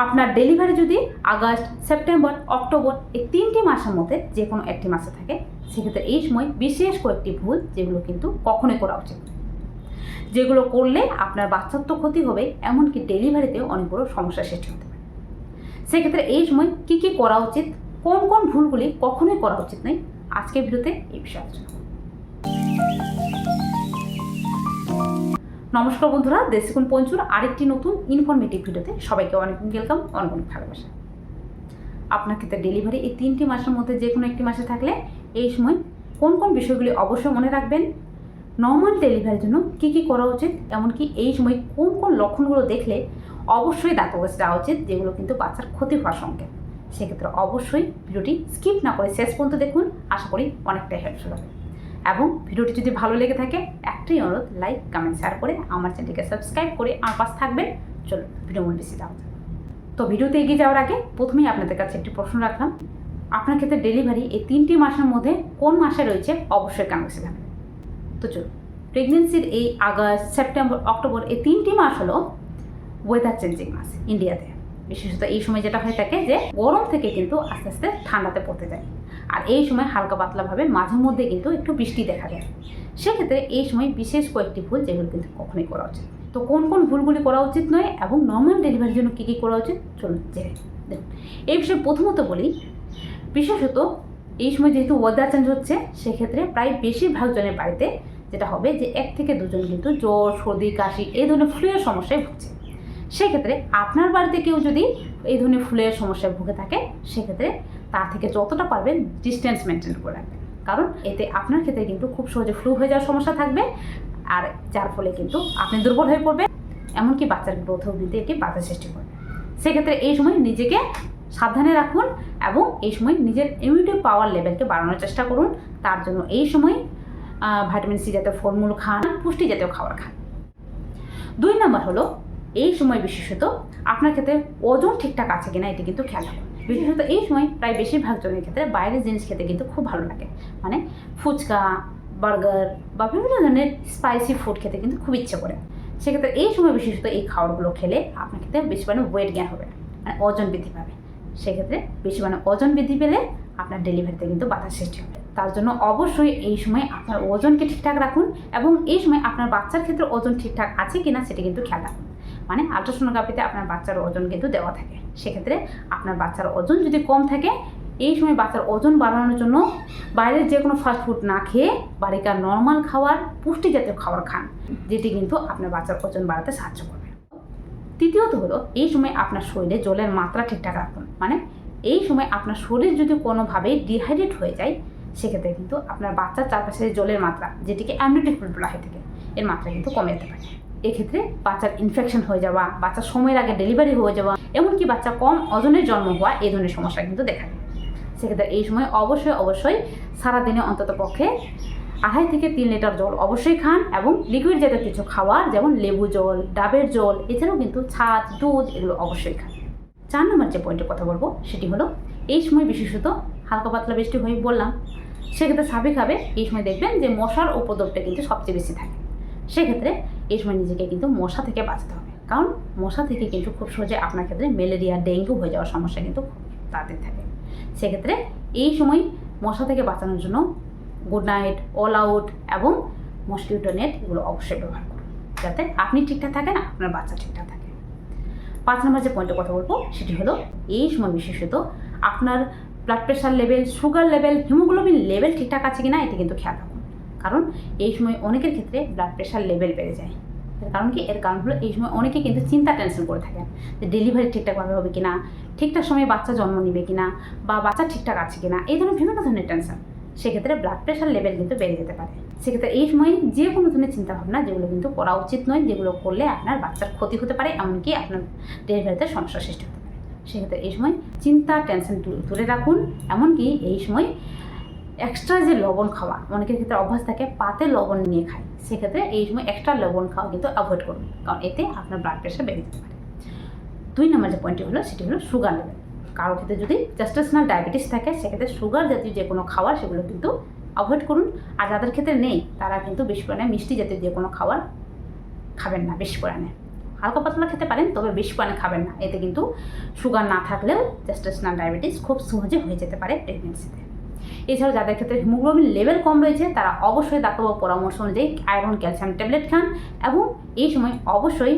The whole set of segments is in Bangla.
আপনার ডেলিভারি যদি আগস্ট, সেপ্টেম্বর, অক্টোবর এই তিনটি মাসের মধ্যে যে কোনো একটি মাসে থাকে, সেক্ষেত্রে এই সময় বিশেষ কয়েকটি ভুল যেগুলো কিন্তু কখনোই করা উচিত। যেগুলো করলে আপনার বাচ্চার তো ক্ষতি হবে, এমনকি ডেলিভারিতেও অনেক বড় সমস্যার সৃষ্টি হতে পারে সেক্ষেত্রে এই সময় কী কী করা উচিত, কোন কোন ভুলগুলি কখনোই করা উচিত নয়, আজকের ভিডিওতে এই বিষয়ে আলোচনা। নমস্কার বন্ধুরা দেশিকুন পঞ্চুর আরেকটি নতুন ইনফরমেটিভ ভিডিওতে সবাইকে অনেক ওয়েলকাম অনেক অনেক ভালোবাসা। আপনার ক্ষেত্রে ডেলিভারি এই তিনটি মাসের মধ্যে যে কোনো একটি মাসে থাকলে এই সময় কোন কোন বিষয়গুলি অবশ্যই মনে রাখবেন নর্মাল ডেলিভারির জন্য কী কী করা উচিত, এমনকি এই সময় কোন কোন লক্ষণগুলো দেখলে অবশ্যই দাঁত কাছে যাওয়া উচিত, যেগুলো কিন্তু বাচ্চার ক্ষতি হওয়ার সঙ্গে সেক্ষেত্রে অবশ্যই ভিডিওটি স্কিপ না করে শেষ পর্যন্ত দেখুন, আশা করি অনেকটাই হেল্পফুল হবে। এবং ভিডিওটি যদি ভালো লেগে থাকে, একটাই অনুরোধ লাইক কমেন্ট শেয়ার করে আমার চ্যানেলটিকে সাবস্ক্রাইব করে আমার পাশে থাকবেন। চলো ভিডিও মূল বেশি যাক। তো ভিডিওতে এগিয়ে যাওয়ার আগে প্রথমেই আপনাদের কাছে একটি প্রশ্ন রাখলাম। আপনার ক্ষেত্রে ডেলিভারি এই তিনটি মাসের মধ্যে কোন মাসে রয়েছে? অবশ্যই কানেক্সে জানাবেন। তো চলো প্রেগনেন্সির এই আগস্ট সেপ্টেম্বর অক্টোবর এই তিনটি মাস হলো ওয়েদার চেঞ্জিং মাস ইন্ডিয়াতে বিশেষত এই সময় যেটা হয়ে থাকে যে গরম থেকে কিন্তু আস্তে আস্তে ঠান্ডাতে পড়তে যায় আর এই সময় হালকা পাতলাভাবে মাঝে মধ্যে কিন্তু একটু বৃষ্টি দেখা যায় সেক্ষেত্রে এই সময় বিশেষ কয়েকটি ভুল যেগুলো কিন্তু কখনোই করা উচিত। তো কোন কোন ভুলগুলি করা উচিত নয় এবং নর্মাল ডেলিভারির জন্য কী কী করা উচিত? চলুন জেনে এই বিষয়ে প্রথমত বলি, বিশেষত এই সময় যেহেতু ওয়েদার চেঞ্জ হচ্ছে, সেক্ষেত্রে প্রায় বেশিরভাগ জনের বাড়িতে যেটা হবে যে এক থেকে দুজন কিন্তু জ্বর, সর্দি, কাশি এই ধরনের ফ্লুয়ের সমস্যায় ভুগছে। সেক্ষেত্রে আপনার বাড়িতে কেউ যদি এই ধরনের ফুলের সমস্যায় ভুগে থাকে, সেক্ষেত্রে তার থেকে যতটা পারবেন ডিস্টেন্স মেনটেন করে রাখবেন। কারণ এতে আপনার ক্ষেত্রে কিন্তু খুব সহজে ফ্লু হয়ে যাওয়ার সমস্যা থাকবে আর যার ফলে কিন্তু আপনি দুর্বল হয়ে পড়বেন, এমনকি বাচ্চার গ্রোথ অবধিতে এটি বাধা সৃষ্টি করবে সেক্ষেত্রে এই সময় নিজেকে সাবধানে রাখুন এবং এই সময় নিজের ইমিউনিটি পাওয়ার লেভেলকে বাড়ানোর চেষ্টা করুন। তার জন্য এই সময় ভাইটামিন সি জাতীয় ফলমূল খান, পুষ্টি জাতীয় খাবার খান। দুই নম্বর হলো, এই সময় বিশেষত আপনার ক্ষেত্রে ওজন ঠিকঠাক আছে কিনা এটি কিন্তু খেয়াল রাখুন। বিশেষত এই সময় প্রায় বেশিরভাগ জনের ক্ষেত্রে বাইরের জিনিস খেতে কিন্তু খুব ভালো লাগে। মানে ফুচকা, বার্গার বা বিভিন্ন ধরনের স্পাইসি ফুড খেতে কিন্তু খুব ইচ্ছে করে। সেক্ষেত্রে এই সময় বিশেষত এই খাবারগুলো খেলে আপনার ক্ষেত্রে বেশি মানে ওয়েট জ্ঞান হবে মানে ওজন বৃদ্ধি পাবে। সেক্ষেত্রে বেশি মানে ওজন বৃদ্ধি পেলে আপনার ডেলিভারিতে কিন্তু বাধা সৃষ্টি হবে। তার জন্য অবশ্যই এই সময় আপনার ওজনকে ঠিকঠাক রাখুন এবং এই সময় আপনার বাচ্চার ক্ষেত্রে ওজন ঠিকঠাক আছে কিনা সেটা কিন্তু খেয়াল রাখুন। মানে আলট্রাসোনোগ্রাফিতে আপনার বাচ্চার ওজন কিন্তু দেওয়া থাকে। সেক্ষেত্রে আপনার বাচ্চার ওজন যদি কম থাকে, এই সময় বাচ্চার ওজন বাড়ানোর জন্য বাইরের যে কোনো ফাস্টফুড না খেয়ে বাড়িকার নর্মাল খাওয়ার পুষ্টি জাতীয় খাবার খান, যেটি কিন্তু আপনার বাচ্চার ওজন বাড়াতে সাহায্য করবে। তৃতীয়ত হলো, এই সময় আপনার শরীরে জলের মাত্রা ঠিকঠাক রাখুন। মানে এই সময় আপনার শরীর যদি কোনোভাবে ডিহাইড্রেট হয়ে যায়, সেক্ষেত্রে কিন্তু আপনার বাচ্চার চারপাশে জলের মাত্রা, যেটিকে অ্যামনিটিক বলা হয়ে থাকে, এর মাত্রা কিন্তু কমে যেতে পারে। এক্ষেত্রে বাচ্চার ইনফেকশন হয়ে যাওয়া, বাচ্চার সময়ের আগে ডেলিভারি হয়ে যাওয়া, এমনকি বাচ্চা কম ওজনের জন্ম হওয়া, এই ধরনের সমস্যা কিন্তু দেখা যায় সেক্ষেত্রে এই সময় অবশ্যই অবশ্যই সারাদিনে অন্তত পক্ষে আড়াই থেকে তিন লিটার জল অবশ্যই খান এবং লিকুইড জাতীয় কিছু খাবার যেমন লেবু জল, ডাবের জল, এছাড়াও কিন্তু ছাদ, দুধ এগুলো অবশ্যই খান। চার নম্বর যে পয়েন্টের কথা বলব, সেটি হলো এই সময় বিশেষত হালকা পাতলা বৃষ্টি হয়ে বললাম, সেক্ষেত্রে স্বাভাবিকভাবে এই সময় দেখবেন যে মশার উপদ্রবটা কিন্তু সবচেয়ে বেশি থাকে। সেক্ষেত্রে এই সময় নিজেকে কিন্তু মশা থেকে বাঁচতে হবে। কারণ মশা থেকে কিন্তু খুব সহজে আপনার ক্ষেত্রে ম্যালেরিয়া, ডেঙ্গু হয়ে যাওয়ার সমস্যা কিন্তু খুব তাড়াতাড়ি থাকে। সেক্ষেত্রে এই সময় মশা থেকে বাঁচানোর জন্য গুড নাইট অল আউট এবং মসকিউটো নেট এগুলো অবশ্যই ব্যবহার করুন। যাতে আপনি ঠিকঠাক থাকেন, আপনার বাচ্চা ঠিকঠাক থাকে। পাঁচ নম্বর যে পয়েন্টের কথা বলব, সেটি হলো এই সময় বিশেষত আপনার blood pressure level sugar level haemoglobin level ঠিকঠাক আছে কিনা, এটি কিন্তু খেয়াল রাখুন। কারণ এই সময় অনেকের ক্ষেত্রে ব্লাড প্রেশার লেভেল বেড়ে যায়। কারণ কি? এর কারণ হলো এই সময় অনেকে কিন্তু চিন্তা টেনশন করে থাকেন যে ডেলিভারি ঠিকঠাকভাবে হবে কিনা, ঠিকঠাক সময়ে বাচ্চা জন্ম নেবে কিনা বা বাচ্চা ঠিকঠাক আছে কিনা, এই ধরনের বিভিন্ন ধরনের টেনশন সেক্ষেত্রে ব্লাড প্রেশার লেভেল কিন্তু বেড়ে যেতে পারে। সেক্ষেত্রে এই সময় যে কোনো ধরনের চিন্তাভাবনা যেগুলো কিন্তু করা উচিত নয়, যেগুলো করলে আপনার বাচ্চার ক্ষতি হতে পারে, এমনকি আপনার ডেলিভারিতে সমস্যা সৃষ্টি হতে পারে। সেক্ষেত্রে এই সময় চিন্তা টেনশন দূরে রাখুন। এমনকি এই সময় এক্সট্রা যে লবণ খাওয়া, অনেকের ক্ষেত্রে অভ্যাস থাকে পাতে লবণ নিয়ে খায় সেক্ষেত্রে এই সময় এক্সট্রা লবণ খাওয়া কিন্তু অ্যাভয়েড করুন কারণ এতে আপনার ব্লাড প্রেশার বেড়ে যেতে পারে। দুই নম্বর যে পয়েন্টটি হলো, সেটি হলো সুগার লেভেল কারও ক্ষেত্রে যদি জাস্টেশনাল ডায়াবেটিস থাকে, সেক্ষেত্রে সুগার জাতীয় যে কোনো খাবার, সেগুলো কিন্তু অ্যাভয়েড করুন। আর যাদের ক্ষেত্রে নেই, তারা কিন্তু বেশি পরিমাণে মিষ্টি জাতীয় যে কোনো খাবার খাবেন না, বেশি পরিমাণে। হালকা পাতলা খেতে পারেন, তবে বেশি পানি খাবেন না। এতে কিন্তু সুগার না থাকলেও জেস্টেশনাল ডায়াবেটিস খুব সহজে হয়ে যেতে পারে প্রেগনেন্সিতে এছাড়াও যাদের ক্ষেত্রে হিমোগ্লোবিন লেভেল কম রয়েছে, তারা অবশ্যই ডাক্তারবাবু পরামর্শ অনুযায়ী আয়রন ক্যালসিয়াম ট্যাবলেট খান এবং এই সময় অবশ্যই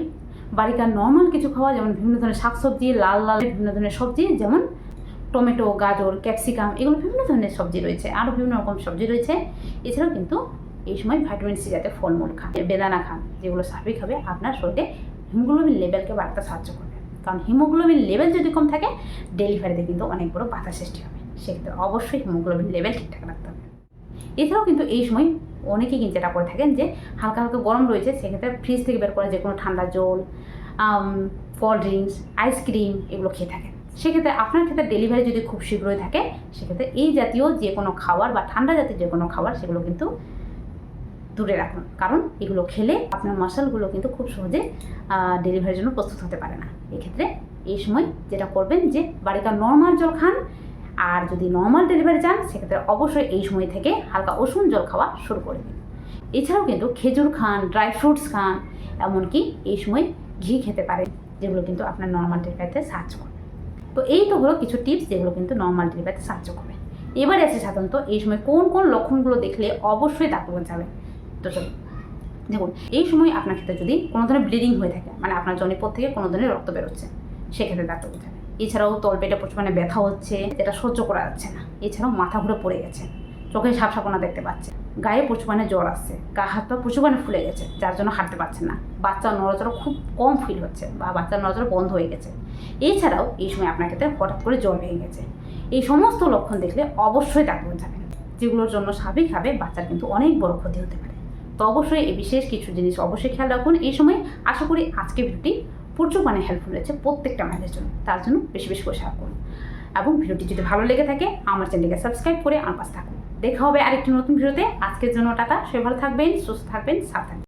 বাড়িকার নর্মাল কিছু খাওয়া, যেমন বিভিন্ন ধরনের শাকসবজি, লাল লাল, বিভিন্ন ধরনের সবজি, যেমন টমেটো গাজর ক্যাপসিকাম এগুলো বিভিন্ন ধরনের সবজি রয়েছে, আরও বিভিন্ন রকম সবজি রয়েছে। এছাড়াও কিন্তু এই সময় ভিটামিন সি জাতীয় ফলমূল খান বেদানা খান, যেগুলো স্বাভাবিকভাবে আপনার শরীরে হিমোগ্লোবিন লেভেলকে বাড়তে সাহায্য করবে। কারণ হিমোগ্লোবিন লেভেল যদি কম থাকে ডেলিভারিতে কিন্তু অনেক বড় বাধা সৃষ্টি হবে। সেক্ষেত্রে অবশ্যই হিমোগ্লোবিন লেভেল ঠিকঠাক রাখতে হবে। এছাড়াও কিন্তু এই সময় অনেকেই কিন্তু এটা করে থাকেন যে হালকা হালকা গরম রয়েছে, সেক্ষেত্রে ফ্রিজ থেকে বের করা যে কোনো ঠান্ডা জল কোল্ড ড্রিঙ্কস আইসক্রিম এগুলো খেয়ে থাকেন। সেক্ষেত্রে আপনার ক্ষেত্রে ডেলিভারি যদি খুব শীঘ্রই থাকে, সেক্ষেত্রে এই জাতীয় যে কোনো খাবার বা ঠান্ডা জাতীয় যে কোনো খাবার সেগুলো কিন্তু দূরে রাখুন। কারণ এগুলো খেলে আপনার মশালগুলো কিন্তু খুব সহজে ডেলিভারির জন্য প্রস্তুত হতে পারে না। এক্ষেত্রে এই সময় যেটা করবেন যে বাড়িকার নর্মাল জল খান আর যদি নর্মাল ডেলিভারি চান, সেক্ষেত্রে অবশ্যই এই সময় থেকে হালকা উষুম জল খাওয়া শুরু করে দিন। এছাড়াও কিন্তু খেজুর খান ড্রাই ফ্রুটস খান, এমনকি এই সময় ঘি খেতে পারেন, যেগুলো কিন্তু আপনার নর্মাল ডেলিভারিতে সাহায্য করবে। তো এই তো হলো কিছু টিপস যেগুলো কিন্তু নর্মাল ডেলিভারিতে সাহায্য করবে। এবার আছে সাধারণত এই সময় কোন কোন লক্ষণগুলো দেখলে অবশ্যই ডাক্তার যাবেন তো চলুন, দেখুন, এই সময় আপনার ক্ষেত্রে যদি কোনো ধরনের ব্লিডিং হয়ে থাকে মানে আপনার জনিপথ থেকে কোনো ধরনের রক্ত বেরোচ্ছে, সেক্ষেত্রে ডাক্তার বোঝাবে এছাড়াও তলপেটে প্রচুর মানে ব্যথা হচ্ছে, যেটা সহ্য করা যাচ্ছে না। এছাড়াও মাথা ঘুরে পড়ে গেছে, চোখে সাপসাপনা দেখতে পাচ্ছে, গায়ে প্রচুর মানে জ্বর আসছে, গা হাত পা প্রচুর মানে ফুলে গেছে, যার জন্য হাঁটতে পারছে না। বাচ্চার নড়াচড়া খুব কম ফিল হচ্ছে, বা বাচ্চার নড়াচড়া বন্ধ হয়ে গেছে। এছাড়াও এই সময় আপনার ক্ষেত্রে হঠাৎ করে জ্বর ভেঙে গেছে। এই সমস্ত লক্ষণ দেখলে অবশ্যই ডাক্তার যাবেন যেগুলোর জন্য স্বাভাবিকভাবে বাচ্চার কিন্তু অনেক বড় ক্ষতি হতে পারে। তো অবশ্যই এই বিশেষ কিছু জিনিস অবশ্যই খেয়াল রাখুন। এই সময় আশা করি আজকে ভিডিওটি প্রচুর মানে হেল্পফুল হয়েছে প্রত্যেকটা মায়েদের জন্য। তার জন্য বেশি বেশি করে শেয়ার করুন। এবং ভিডিওটি যদি ভালো লেগে থাকে, আমার চ্যানেলকে সাবস্ক্রাইব করে আমার পাশে থাকুন। দেখা হবে আরেকটি নতুন ভিডিওতে। আজকের জন্য টাকা সবাই ভালো থাকবেন, সুস্থ থাকবেন, সাবধান।